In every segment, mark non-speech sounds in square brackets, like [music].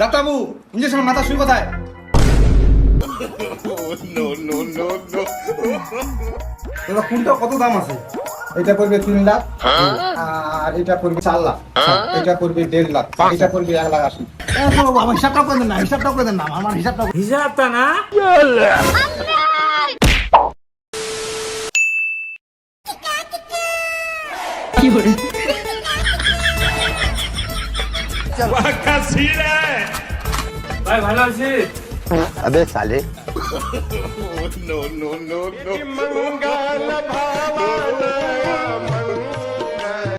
ডাক্তারবাবু ইঞ্জেকশন মাথা শুই কোথায়? দাদা কোনটা কত দাম আছে? এটা পড়বে তিন লাখ আর এটা পড়বে চার লাখ এটা পড়বে দেড় লাখ এটা পড়বে এক লাখ আশি। আমার হিসাবটা করে দেন না হিসাবটা করে দেন না আমার হিসাবটা হিসাবটা না?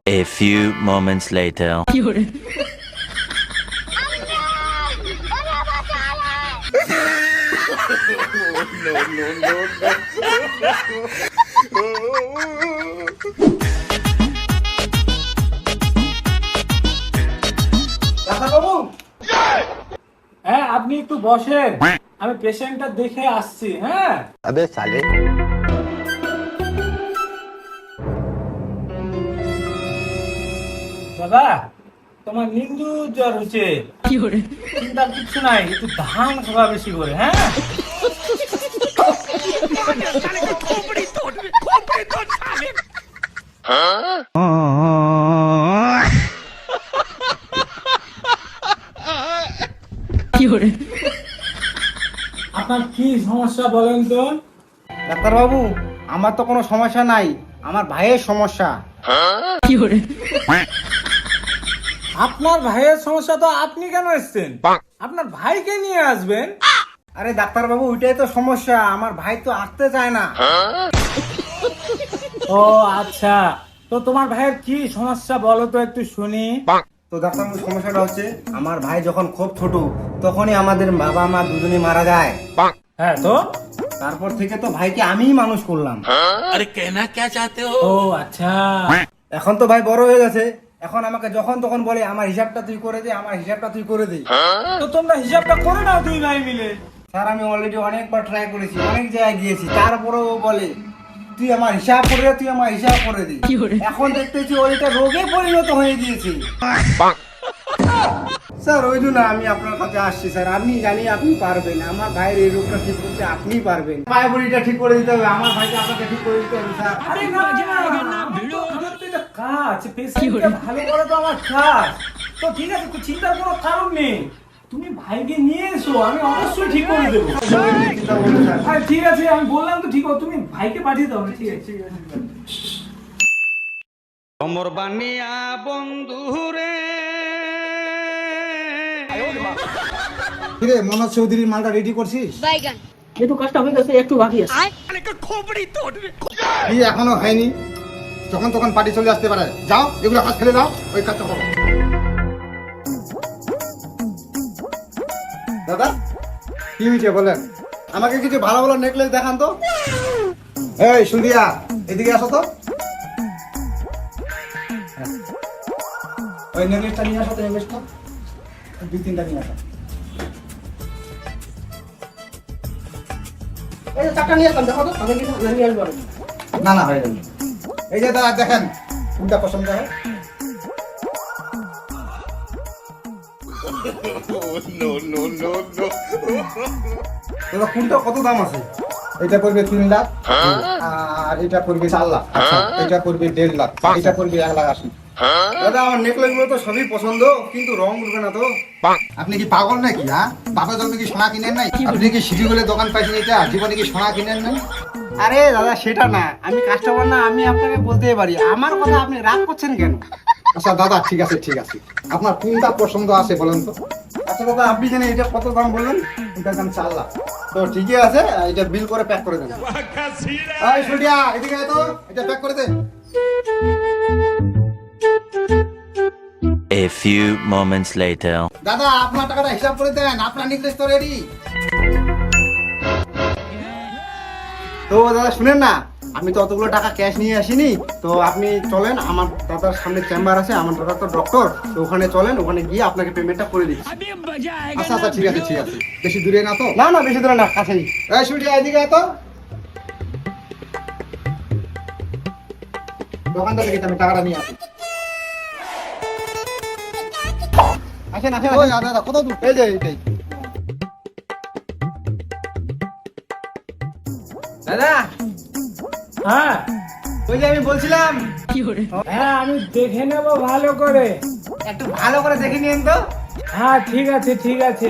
A few moments later. no, no, no, no. আপনি একটু বসেন। আমি পেশেন্টটা দেখে আসছি হ্যাঁ? আবে সালে। বাবা তোমার নিন্দু জ্বর হচ্ছে। কি করে? চিন্তা কিছু নাই একটু ধান খাওয়া বেশি করে হ্যাঁ? [laughs] Huh? সমস্যা বলেন তো? ডাক্তারবাবু আমার তো কোনো সমস্যা নাই। আমার ভাইয়ের সমস্যা। আপনার ভাইয়ের সমস্যা তো আপনি কেন এসছেন? আপনার ভাইকে নিয়ে আসবেন? আরে ডাক্তারবাবু ওইটাই তো সমস্যা। আমার ভাই তো আসতে চায় না। ও আচ্ছা। তো তোমার ভাইয়ের কি সমস্যা বলো তো একটু শুনি। তো ডাক্তারবাবু সমস্যাটা হচ্ছে আমার ভাই যখন খুব ছোট তখনই আমাদের বাবা মা দুজনে মারা যায়। হ্যাঁ তো? তারপর থেকে তো ভাইকে আমিই মানুষ করলাম। ও? আচ্ছা। এখন তো ভাই বড় হয়ে গেছে। এখন আমাকে যখন তখন বলে আমার হিসাবটা তুই করে দে আমার হিসাবটা তুই করে দে। তো তোমরা হিসাবটা করে নাও দুই ভাই মিলে। স্যার আমি অলরেডি অনেকবার ট্রাই করেছি অনেক জায়গায় গিয়েছি। তারপরেও ও বলে তুই আমার হিসাব করে তুই আমার হিসাব করে দে। এখন দেখতেছি ওইটা রোগে পরিণত হয়ে গিয়েছে। স্যার ওই জন্য আমি আপনার কাছে আসছি স্যার। আপনি জানি আপনি পারবেন আমার ভাইয়ের এই রোগটা ঠিক করতে আপনি পারবেন। ভাই বড়িটা ঠিক করে দিতে হবে আমার ভাইকে আপনাকে ঠিক করে দিতে হবে স্যার। আরে না তো এটা কাজ পেশেন্টকে ভালো করা তো আমার কাজ। তো ঠিক আছে তো চিন্তার কোনো কারণ নেই। তুমি ভাইকে নিয়ে এসো আমি অবশ্যই ঠিক করে দেবো। আরে ঠিক আছে আমি বললাম তো ঠিক আছে তুমি ভাইকে পাঠিয়ে দাও ঠিক আছে। ঠিক আছে ঠিক আছে। কিরে মনোজ চৌধুরীর মালটা রেডি করছিস? বাইগান। একটু কাজটা হয়ে গেছে একটু বাকি আছে। কি এখনও হয়নি? যখন তখন পার্টি চলে আসতে পারে। যাও এগুলো কাজ ফেলে দাও ওই কাজটা করো। দাদা কি হয়েছে বলেন? আমাকে কিছু ভালো ভালো নেকলেস দেখান তো। এই সুরিয়া এদিকে আসো তো। হ্যাঁ। ওই নেকলেসটা নিয়ে আসো তো নেকলেসটা দুই তিনটা নিয়ে আসো। না। না না হয়ে যাবে এই যে দাদা দেখেন কোনটা পছন্দ হয়? দাদা কোনটা কত দাম আছে? এটা পড়বে তিন লাখ আর এটা পড়বে চার লাখ এটা পড়বে দেড় লাখ এটা পড়বে এক লাখ আশি। দাদা আমার নেকলেসগুলো তো সবই পছন্দ কিন্তু রং উঠবে না তো। আপনি কি পাগল নাকি হ্যাঁ? বাপের জন্য কি সোনা কিনেন নাই? আপনি কি সিটি বলে দোকান পাইছেন এটা? জীবনে কি সোনা কিনেন নাই? আরে দাদা সেটা না। আমি কাস্টমার না আমি আপনাকে বলতেই পারি। আমার কথা আপনি রাগ করছেন কেন? আচ্ছা দাদা ঠিক আছে ঠিক আছে। আপনার কোনটা পছন্দ আছে বলেন তো? আচ্ছা দাদা আপনি জানেন এটা কত দাম বললেন? এটার দাম চার লাখ। তো ঠিকই আছে এটা বিল করে প্যাক করে দেন। এদিকে তো এটা প্যাক করে দে। A few moments later. দাদা আপনার টাকাটা হিসাব করে দেন আপনার নির্দেশ তো রেডি তো দাদা শুনেন না আমি তো অতগুলো টাকা ক্যাশ নিয়ে আসিনি। তো আপনি চলেন আমার দাদার সামনে চেম্বার আছে আমার দাদা তো ডক্টর তো ওখানে চলেন ওখানে গিয়ে আপনাকে পেমেন্টটা করে দিচ্ছি। আচ্ছা আচ্ছা ঠিক আছে ঠিক আছে। বেশি দূরে না তো? না না বেশি দূরে না কাছেই এই সুটিয়া এদিকে তো। দোকানটা থেকে আমি টাকাটা নিয়ে আসি। আসেন আসেন ওই দাদা কত দূর এই যে এইটাই। দাদা! হ্যাঁ। ওই যে আমি বলছিলাম। হ্যাঁ আমি দেখে নেব ভালো করে। একটু ভালো করে দেখে নিন তো। হ্যাঁ ঠিক আছে ঠিক আছে।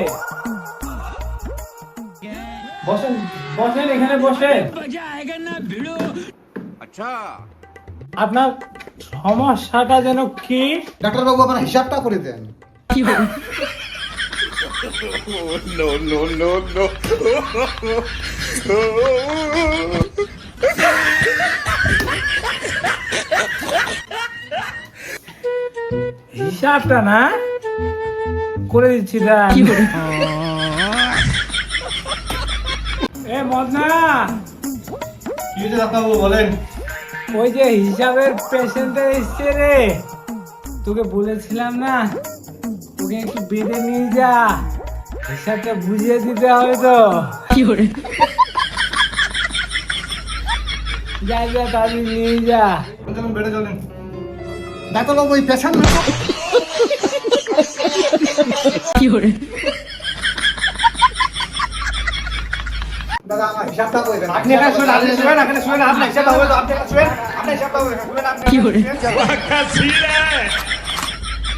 বসেন বসেন এখানে বসেন। আপনার সমস্যাটা যেন কি? ডাক্তারবাবু আপনার হিসাবটা করে দেন। [laughs] হিসাবটা না করে দিচ্ছি। এ মদনা। কি হয়েছে ডাক্তারবাবু বলেন। ওই যে হিসাবের পেশেন্টটা এসছে রে। তোকে বলেছিলাম না তোকে একটু বেঁধে নিয়ে যা। হিসাবটা বুঝিয়ে দিতে হবে তো। যা যা তাড়াতাড়ি নিয়ে যা। চলুন বেড়ে চলেন ডাক্তারবাবু ওই পেশেন্ট না দাদা আমার হিসাবটা করে কি করে?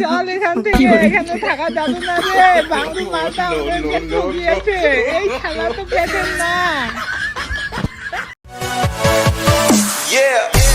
চল এখান থেকে এখানে থাকা যাবে না রে। বাবু মাথা ওদেরকে ঠকিয়েছে এই খেলা তো পেটেন না। Yeah.